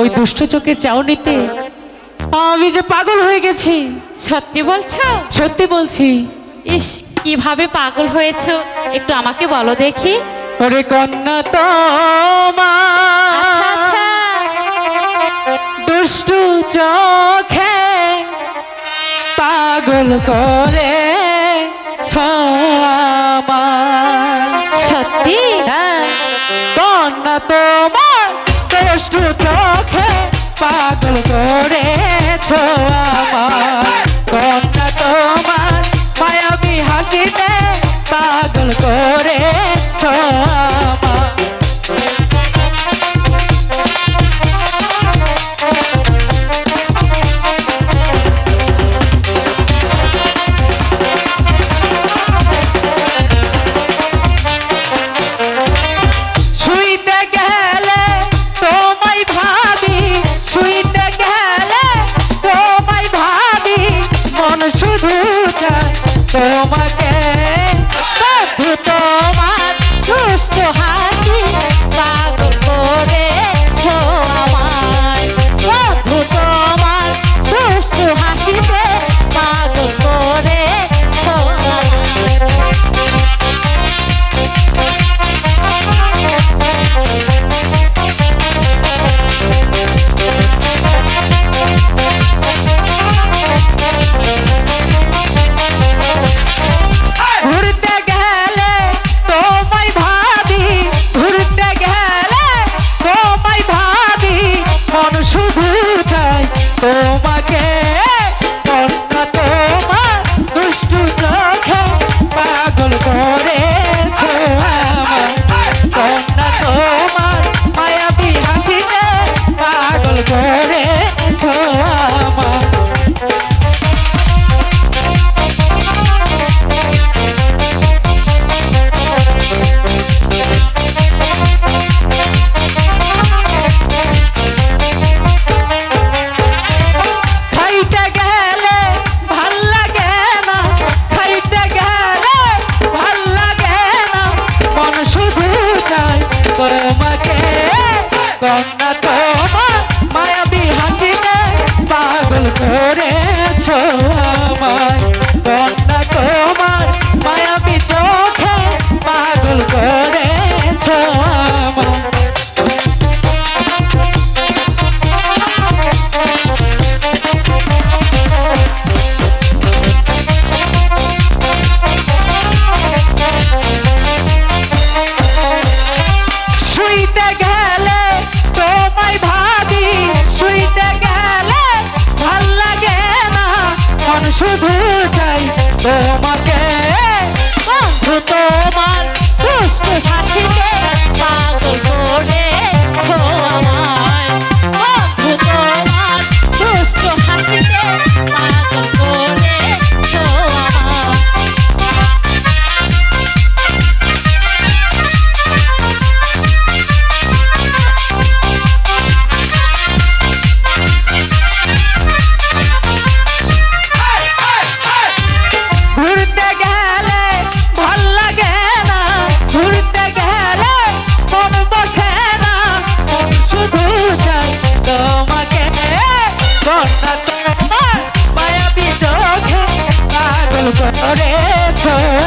ওই দুষ্ট চোখের চাউনিতে আমি যে পাগল হয়ে গেছি। সত্যি বলছো? সত্যি বলছি। ইস কীভাবে পাগল হয়েছো? একটু আমাকে বলো দেখি। ওরে কন্যা আচ্ছা আচ্ছা। চোখে পাগল করে ছমার সত্যি? হ্যাঁ কন্যা তোমার দুষ্টু চোখে পাগল করেছ আমার তোমাকে তোমার দুষ্ট হাসি কন্যা তোমার মায়াবী হাসিতে পাগল করেছ গেলে তোমায় ভাবি শুইতে গেলে ভালো লাগে না। শুধু চাই করেছ।